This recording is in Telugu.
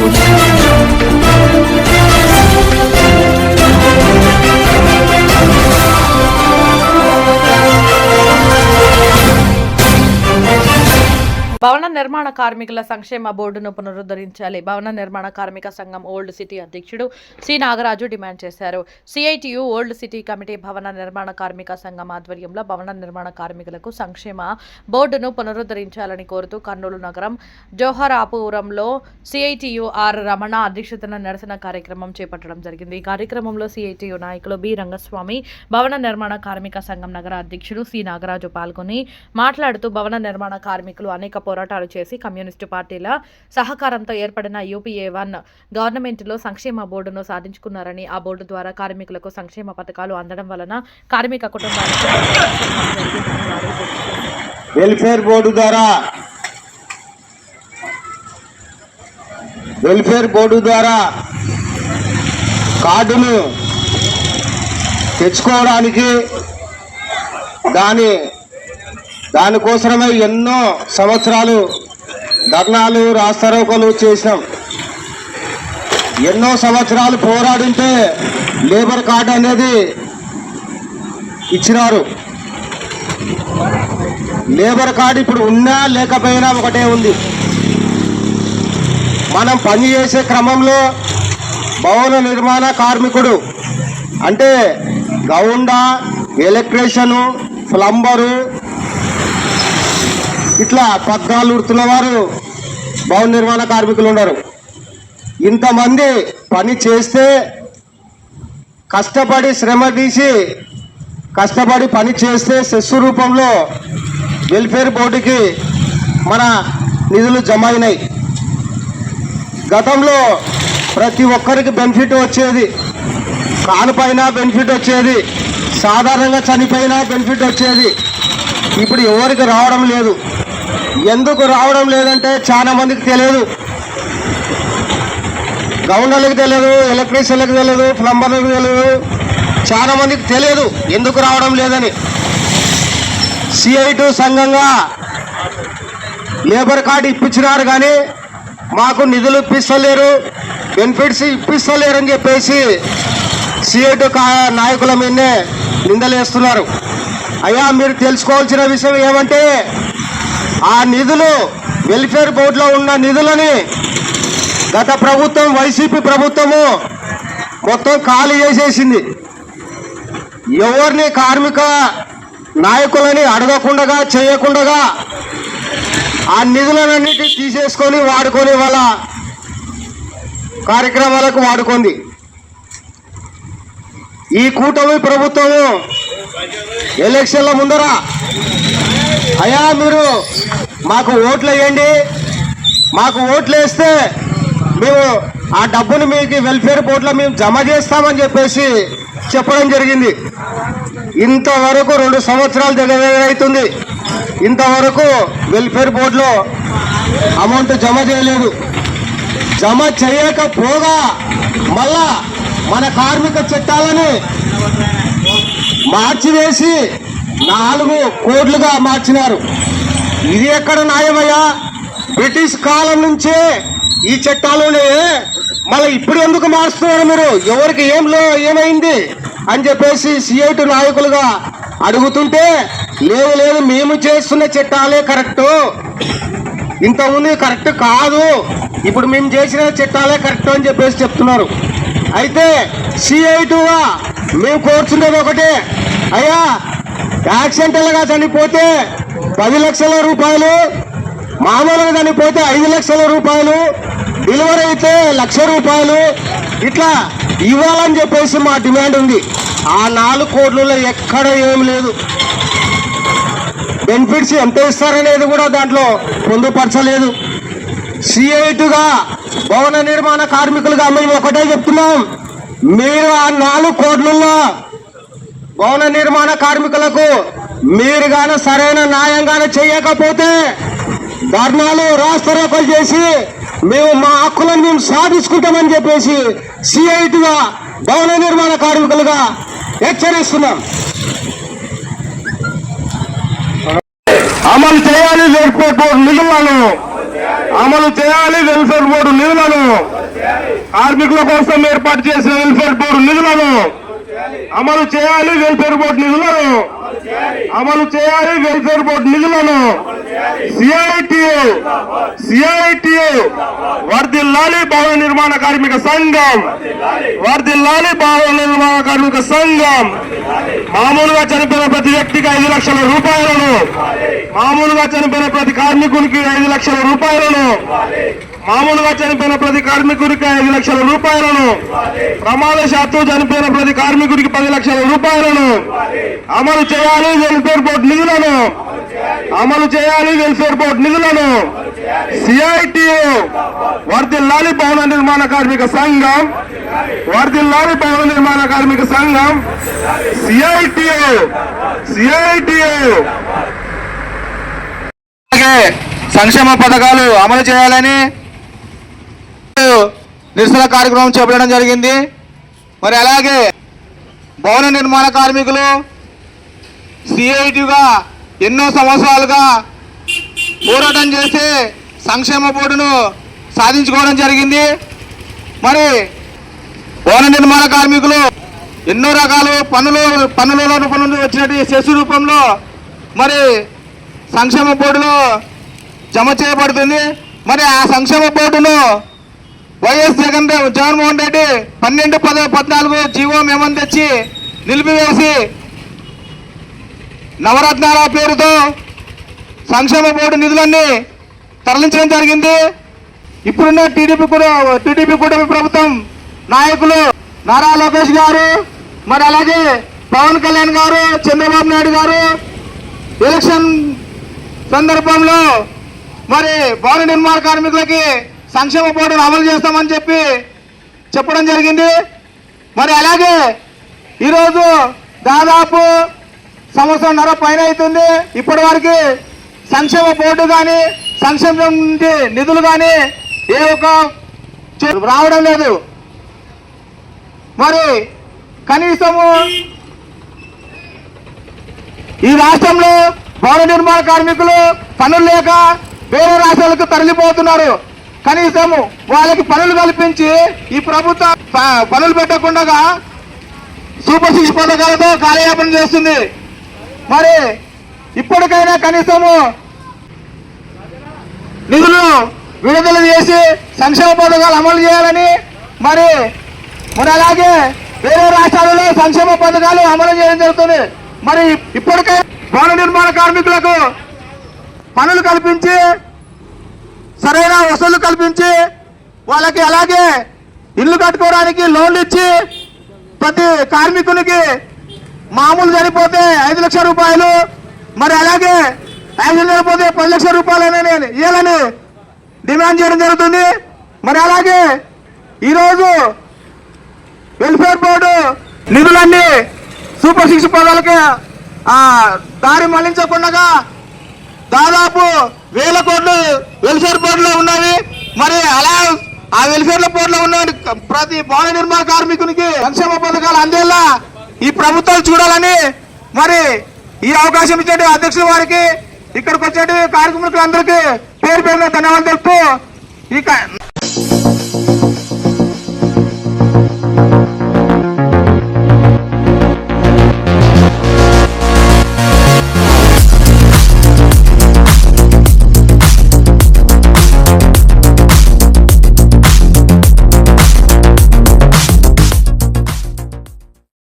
భవన నిర్మాణ కార్మికుల సంక్షేమ బోర్డును పునరుద్ధరించాలి. భవన నిర్మాణ కార్మిక సంఘం ఓల్డ్ సిటీ అధ్యక్షుడు సి. నాగరాజు డిమాండ్ చేశారు. సిఐటియు ఓల్డ్ సిటీ కమిటీ భవన నిర్మాణ కార్మిక సంఘం ఆధ్వర్యంలో భవన నిర్మాణ కార్మికులకు సంక్షేమ బోర్డును పునరుద్ధరించాలని కోరుతూ కర్నూలు నగరం జోహరాపురంలో సిఐటియు ఆర్ రమణ అధ్యక్షతన నిరసన కార్యక్రమం చేపట్టడం జరిగింది. ఈ కార్యక్రమంలో సిఐటియు నాయకులు బి. రంగస్వామి భవన నిర్మాణ కార్మిక సంఘం నగర అధ్యక్షుడు సి. నాగరాజు పాల్గొని మాట్లాడుతూ భవన నిర్మాణ కార్మికులు అనేక పోరాటాలు చేసి కమ్యూనిస్టు పార్టీల సహకారంతో ఏర్పడిన యూపీఏ వన్ గవర్నమెంట్లో సంక్షేమ బోర్డును సాధించుకున్నారని ఆ బోర్డు ద్వారా కార్మికులకు సంక్షేమ పథకాలు అందడం వలన కార్మిక కుటుంబాలకు వెల్ఫేర్ బోర్డు ద్వారా వెల్ఫేర్ బోర్డు ద్వారా కార్డును తెచ్చుకోవడానికి దాని దానికోసమై ఎన్నో సంవత్సరాలు ధర్నాలు రాస్తారోకలు చేసినాం. ఎన్నో సంవత్సరాలు పోరాడింటే లేబర్ కార్డు అనేది ఇచ్చినారు. లేబర్ కార్డు ఇప్పుడు ఉన్నా లేకపోయినా ఒకటే ఉంది. మనం పని చేసే క్రమంలో భవన నిర్మాణ కార్మికుడు అంటే గౌండా ఎలక్ట్రీషియను ప్లంబరు ఇట్లా పద్నాలుగు వృత్తుల వారు భవన నిర్మాణ కార్మికులు ఉన్నారు ఇంతమంది పని చేస్తే కష్టపడి శ్రమ తీసి కష్టపడి పని చేస్తే సెస్సు రూపంలో వెల్ఫేర్ బోర్డుకి మన నిధులు జమ అయినాయి. గతంలో ప్రతి ఒక్కరికి బెనిఫిట్ వచ్చేది. కానుపైన బెనిఫిట్ వచ్చేది. సాధారణంగా చనిపోయినా బెనిఫిట్ వచ్చేది. ఇప్పుడు ఎవరికి రావడం లేదు. ఎందుకు రావడం లేదంటే చాలా మందికి తెలియదు. గవర్నర్లకు తెలియదు ఎలక్ట్రీషియన్లకు తెలియదు ప్లంబర్లకు తెలియదు. చాలా మందికి తెలియదు ఎందుకు రావడం లేదని. సిఐటు సంఘంగా లేబర్ కార్డు ఇప్పించినారు కానీ మాకు నిధులు ఇప్పిస్తలేరు బెనిఫిట్స్ ఇప్పిస్తలేరు అని చెప్పేసి సిఐటు కా నాయకుల మీదనే నిందలేస్తున్నారు. అయ్యా మీరు తెలుసుకోవాల్సిన విషయం ఏమంటే ఆ నిధులు వెల్ఫేర్ బోర్డులో ఉన్న నిధులని గత ప్రభుత్వం వైసీపీ ప్రభుత్వము మొత్తం ఖాళీ చేసేసింది. ఎవరిని కార్మిక నాయకులని అడగకుండా చేయకుండా ఆ నిధులన్నిటి తీసేసుకొని వాడుకొని వాళ్ళ కార్యక్రమాలకు వాడుకుంది. ఈ కూటమి ప్రభుత్వము ఎలక్షన్ల ముందర అయా మీరు మాకు ఓట్లు వేయండి మాకు ఓట్లు వేస్తే మేము ఆ డబ్బుని మీకు వెల్ఫేర్ బోర్డులో మేము జమ చేస్తామని చెప్పేసి చెప్పడం జరిగింది. ఇంతవరకు రెండు సంవత్సరాలు దగ్గర దగ్గర అవుతుంది. ఇంతవరకు వెల్ఫేర్ బోర్డులో అమౌంట్ జమ చేయలేదు. జమ చేయకపోగా మళ్ళా మన కార్మిక చట్టాలని మార్చివేసి నాలుగు కోట్లుగా మార్చినారు. ఇది ఎక్కడ న్యాయమయ్యా? బ్రిటిష్ కాలం నుంచే ఈ చట్టాలునే మళ్ళీ ఇప్పుడు ఎందుకు మారుస్తున్నారు మీరు? ఎవరికి ఏంలో ఏమైంది? అని చెప్పేసి సిఐటి నాయకులుగా అడుగుతుంటే లేదు లేదు మేము చేస్తున్న చట్టాలే కరెక్టు. ఇంతకుముందు కరెక్ట్ కాదు. ఇప్పుడు మేము చేసిన చట్టాలే కరెక్ట్ అని చెప్పేసి చెప్తున్నారు. అయితే సిఐటుగా మేము కోరుచుండేది ఒకటే. అయ్యా యాక్సిడెంటల్గా చనిపోతే పది లక్షల రూపాయలు మామూలుగా చనిపోతే ఐదు లక్షల రూపాయలు డెలివరీ అయితే లక్ష రూపాయలు ఇట్లా ఇవ్వాలని చెప్పేసి మా డిమాండ్ ఉంది. ఆ నాలుగు కోట్లలో ఎక్కడ ఏం లేదు. బెనిఫిట్స్ ఎంత ఇస్తారనేది కూడా దాంట్లో పొందుపరచలేదు. సిఐటుగా భవన నిర్మాణ కార్మికులుగా మేము ఒకటే చెప్తున్నాం. మీరు ఆ నాలుగు కోట్లలో భవన నిర్మాణ కార్మికులకు మీరు గాన సరైన న్యాయంగానే చేయకపోతే ధర్నాలు రాస్తారోకలు చేసి మేము మా హక్కులను మేము సాధించుకుంటామని చెప్పేసి సిఐటిగా భవన నిర్మాణ కార్మికులుగా హెచ్చరిస్తున్నాం. అమలు చేయాలి వెల్ఫేర్ బోర్డు నిధులను. అమలు చేయాలి వెల్ఫేర్ బోర్డు నిధులను. కార్మికుల కోసం ఏర్పాటు చేసిన వెల్ఫేర్ బోర్డు నిధులను. అమలు చేయాలి వెల్ఫేర్ బోర్డు నిధులను. అమలు చేయాలి వెల్ఫేర్ బోర్డు నిధులను. సిఐటియు సిఐటియు వర్దిల్లాలి భవన నిర్మాణ కార్మిక సంఘం వర్దిల్లాలి భవన నిర్మాణ కార్మిక సంఘం. మామూలుగా చనిపోయిన ప్రతి వ్యక్తికి ఐదు లక్షల రూపాయలను. మామూలుగా చనిపోయిన ప్రతి కార్మికునికి ఐదు లక్షల రూపాయలను. మామూలుగా చనిపోయిన ప్రతి కార్మికుడికి ఐదు లక్షల రూపాయలను ప్రమాదశాత్తు చనిపోయిన ప్రతి కార్మికుడికి పది లక్షల రూపాయలను అమలు చేయాలి వెల్ఫేర్ బోర్డు నిధులను అమలు చేయాలి వెల్ఫేర్ బోర్డు నిధులను. సిఐటియు వర్దిల్లాలి భవన నిర్మాణ కార్మిక సంఘం వర్దిల్లాలి భవన నిర్మాణ కార్మిక సంఘం సిఐటియు సిఐటియు. అలాగే సంక్షేమ పథకాలు అమలు చేయాలని నిరసన కార్యక్రమం చేపట్టడం జరిగింది. మరి అలాగే భవన నిర్మాణ కార్మికులు సిఐటిగా ఎన్నో సంవత్సరాలుగా పోరాటం చేసి సంక్షేమ బోర్డును సాధించుకోవడం జరిగింది. మరి భవన నిర్మాణ కార్మికులు ఎన్నో రకాలు పనులు పనుల రూపంలో వచ్చినట్టు సెస్ రూపంలో మరి సంక్షేమ బోర్డులో జమ చేయబడుతుంది. మరి ఆ సంక్షేమ బోర్డును వైఎస్ జగన్ జగన్మోహన్ రెడ్డి పన్నెండు పద పద్నాలుగు జీవో మేమని తెచ్చి నిలిపివేసి నవరత్నాల పేరుతో సంక్షేమ బోర్డు నిధులన్నీ తరలించడం జరిగింది. ఇప్పుడున్న టీడీపీ కూడా టీడీపీ కూటమి ప్రభుత్వం నాయకులు నారా లోకేష్ గారు మరి అలాగే పవన్ కళ్యాణ్ గారు చంద్రబాబు నాయుడు గారు ఎలక్షన్ సందర్భంలో మరి భవన నిర్మాణ కార్మికులకి సంక్షేమ బోర్డును అమలు చేస్తామని చెప్పి చెప్పడం జరిగింది. మరి అలాగే ఈరోజు దాదాపు సంవత్సరంన్నర పైన అవుతుంది ఇప్పటి వరకు సంక్షేమ బోర్డు కానీ సంక్షేమం నుండి నిధులు కానీ ఏ ఒక్క రావడం లేదు. మరి కనీసము ఈ రాష్ట్రంలో భవన నిర్మాణ కార్మికులు పనులు లేక వేరే రాష్ట్రాలకు తరలిపోతున్నారు. కనీసం వాళ్ళకి పనులు కల్పించి ఈ ప్రభుత్వం ప- పనులు పెట్టకుండా సూపర్ సిక్స్ పథకాలతో కాలయాపన చేస్తుంది. మరి ఇప్పటికైనా కనీసము నిధులు విడుదల చేసి సంక్షేమ పథకాలు అమలు చేయాలని మరి మరి అలాగే వేరే రాష్ట్రాలలో సంక్షేమ పథకాలు అమలు చేయడం జరుగుతుంది. మరి ఇప్పటికే భవన నిర్మాణ కార్మికులకు పనులు కల్పించి సరైన కల్పించి వాళ్ళకి అలాగే ఇల్లు కట్టుకోవడానికి లోన్లు ఇచ్చి ప్రతి కార్మికునికి మామూలు చనిపోతే ఐదు లక్షల రూపాయలు మరి అలాగే ఐదు చనిపోతే పది లక్షల రూపాయలని ఇవ్వాలని డిమాండ్ చేయడం జరుగుతుంది. మరి అలాగే ఈరోజు వెల్ఫేర్ బోర్డు నిధులన్నీ సూపర్ సిక్స్ పదాలకి దారి మళ్ళించకుండా దాదాపు వేల కోట్లు వెల్ఫేర్ బోర్డులో ఉన్నవి. మరి అలా ఆ వెలిసేరు బోర్డులో ఉన్న ప్రతి భవన నిర్మాణ కార్మికునికి సంక్షేమ పథకాలు అందేలా ఈ ప్రభుత్వాలు చూడాలని మరి ఈ అవకాశం ఇచ్చే అధ్యక్షుల వారికి ఇక్కడికి వచ్చే కార్యక్రమాలకు అందరికీ పేరు పేరున ధన్యవాదాలు తెలుపుతూ ఈ